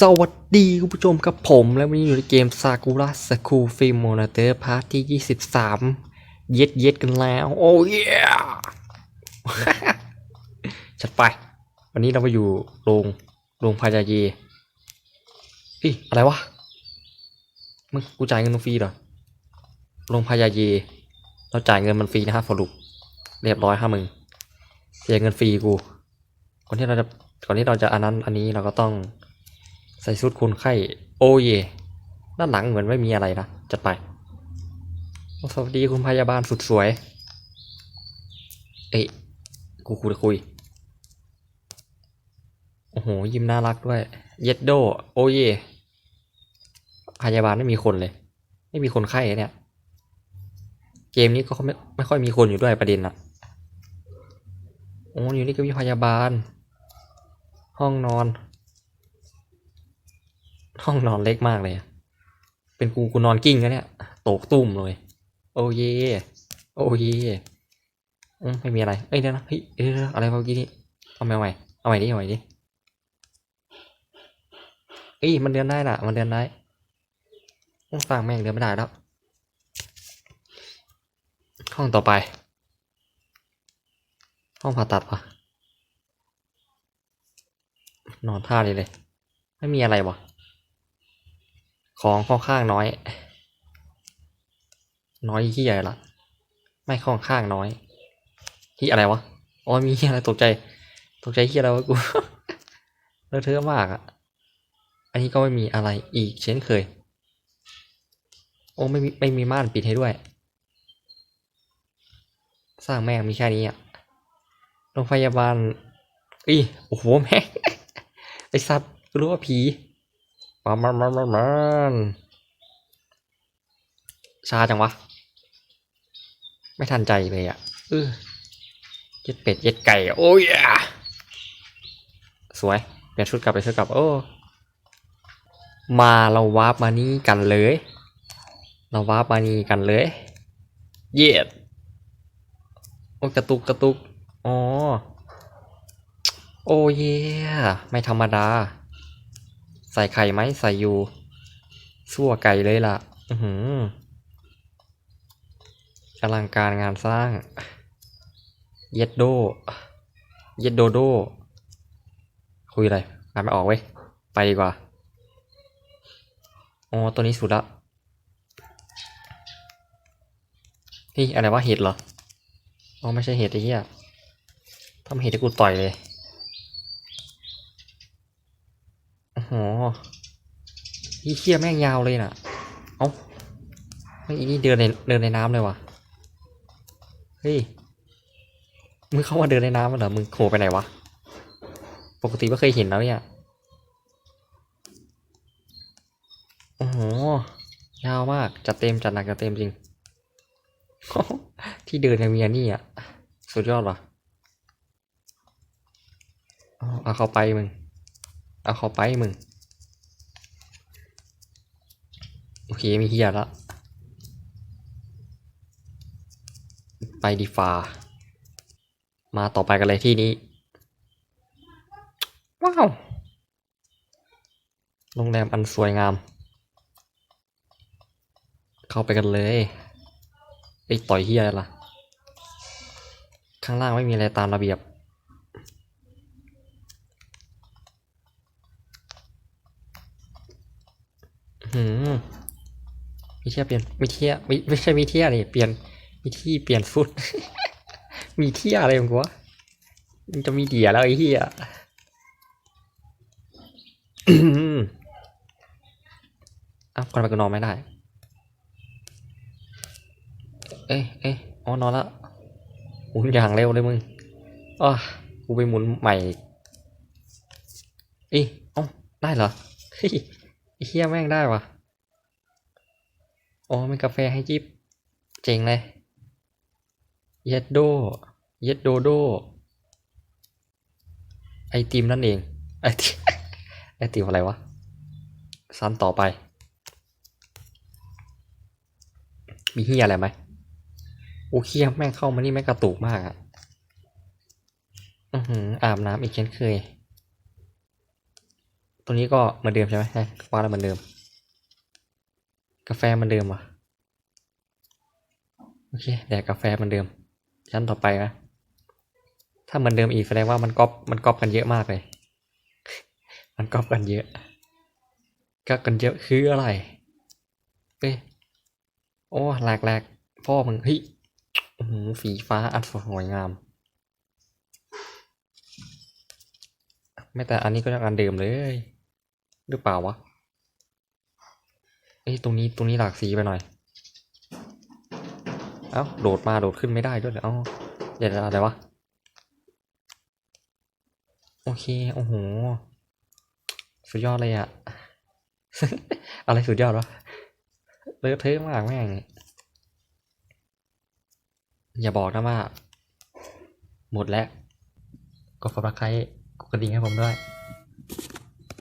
สวัสดีคุณผู้ชมครับผมและวันนี้อยู่ในเกมซากุระสคูฟิมโมนาเตอร์พาร์ทที่ 23 เย็ดเย็ดกันแล้ว โอ้ยจัดไป วันนี้เรามาอยู่โรงโรงพยาเยอีอะไรวะ มึงกูจ่ายเงินฟรีเหรอโรงพยาเย เราจ่ายเงินมันฟรีนะครับสรุปเรียบร้อยห้ามึงเสียเงินฟรีกูก่อนที่เราจะก่อนที่เราจะอันนั้นอันนี้เราก็ต้อง ใส่ชุดคนไข้ โอเย ด้านหลังเหมือนไม่มีอะไรนะ จัดไป สวัสดีคุณพยาบาลสุดสวย เอ๊ะกูคุยคุย โอ้โห ยิ้มน่ารักด้วย เย็ดโด โอเย พยาบาลไม่มีคนเลย ไม่มีคนไข้เนี่ย เกมนี้ก็ไม่ไม่ค่อยมีคนอยู่ด้วยประเด็นอะโอ้อยู่นี่ก็มีพยาบาล ห้องนอน ห้องนอนเล็กมากเลย เป็นกูกูนอนกิ้งแล้วเนี่ย โตกตุ้มเลย โอ้เย โอ้เยไม่มีอะไร เอ้ยเดี๋ยวนะเฮ้ยเดี๋ยวอะไรเมื่อกี้นี่เอาใหม่ใหม่เอาใหม่ดิ เอาใหม่ดิเอ้ยมันเดินได้น่ะ มันเดินได้ต้องฟังแม่งเดินไม่ได้แล้ว ห้องต่อไป ห้องผ่าตัดปะนอนท่าเลยเลย ไม่มีอะไรวะ ของค่อนข้างน้อย น้อยที่ใหญ่ละไม่ค่อนข้างน้อยที่อะไรวะอ๋อมีอะไรตกใจตกใจที่อะไรวะกูเลอะเทอะมากอะอันนี้ก็ไม่มีอะไรอีกเช่นเคย โอ้ไม่มีไม่มีม่านปิดให้ด้วย สร้างแม่งมีแค่นี้อะโรงพยาบาลอีโอ้โหแม่ไอสัตว์รู้ว่าผี มันมันมันมันมันชาจังวะ ไม่ทันใจเลยอะเออเย็ดเป็ดเย็ดไก่ โอ้ยสวย เปลี่ยนชุดกลับไปชุดกลับ โอ้ มาเราวาร์ปมานี่กันเลย เราวาร์ปมานี่กันเลย เย็ดโอ้ยกระตุกกระตุก อ๋อ โอ้เย่ไม่ธรรมดา ใส่ไข่ไหมใส่อยู่สั่วไก่เลยล่ะ อือหืออลังการงานสร้าง เย็ดโด เย็ดโดโด คุยอะไรอ่านไม่ออกเว้ย ไปดีกว่า อ๋อ ตัวนี้สุดละเฮ้ยอะไรวะเห็ดเหรอ อ๋อ ไม่ใช่เห็ดไอ้เหี้ยถ้าไม่เห็ดที่กูต่อยเลย โอ้โหยี่เคี้ยแม่งยาวเลยน่ะ เอ้าไม่อีนี่เดินในเดินในน้ำเลยว่ะ เฮ้ย มึงเข้ามาเดินในน้ำมันเหรอ มึงโหไปไหนวะ ปกติไม่เคยเห็นแล้วเนี่ย โอ้โห ยาวมาก จัดเต็มจัดหนักจัดเต็มจริง ที่เดินยังมีอันนี้อะ สุดยอดว่ะเอาเอาเข้าไปมึง เอาเข้าไปมึง โอเคมีเฮียแล้วไปดีฟา มาต่อไปกันเลยที่นี้ ว้าว โรงแรมอันสวยงาม เข้าไปกันเลยไปต่อยเฮียล่ะ ข้างล่างไม่มีอะไรตามระเบียบ มีเทียเปลี่ยนมีเทียไม่ไม่ใช่มีเทียนี่เปลี่ยนมีที่เปลี่ยนฟุต มีเทียอะไรของกูวะมันจะมีเดียแล้วไอ้เฮียอ้าวคนไปกูนอนไม่ได้ เอ้ยเอ้ยอ๋อนอนละหมุนอย่างเร็วเลยมึงอ้ากูไปหมุนใหม่อีอ้ยเอ้าได้เหรอ เฮ้ยไอ้เฮียแม่งได้วะอ๋อเป็นกาแฟให้จิบเจ๋งเลยเย็ดโดเย็ดโดโดไอติมนั่นเองไอติมไอติมอะไรวะซ้ำต่อไป มีเฮียอะไรไหมโอ้เฮียแม่งเข้ามานี่แม่งกระตุกมากอะอือหืออาบน้ำอีกเช่นเคย ตัวนี้ก็เหมือนเดิมใช่ไหมใช่ว่าแล้วเหมือนเดิม กาแฟเหมือนเดิมว่ะโอเคแดกกาแฟเหมือนเดิม ชั้นต่อไปนะถ้าเหมือนเดิมอีกแสดงว่ามันก๊อปมันก๊อปกันเยอะมากเลย มันก๊อปกันเยอะก๊อปกันเยอะคืออะไรเอ้ยโอ้แหลกแหลกพ่อมึงเฮ้ยอื้อหือฝีฟ้าอันสวยงามไม่แต่อันนี้ก็ยังอันเดิมเลย หรือเปล่าวะ เอ้ยตรงนี้ตรงนี้หลากสีไปหน่อย เอ้าโดดมาโดดขึ้นไม่ได้ด้วยเหรอเอ้าเดี๋ยวอะไรวะ โอเค โอ้โห สุดยอดเลยอะอะไรสุดยอดวะเลอะเทอะมากแม่ง อย่าบอกนะว่า หมดแล้วก็ฝากใครกดกระดิ่งให้ผมด้วย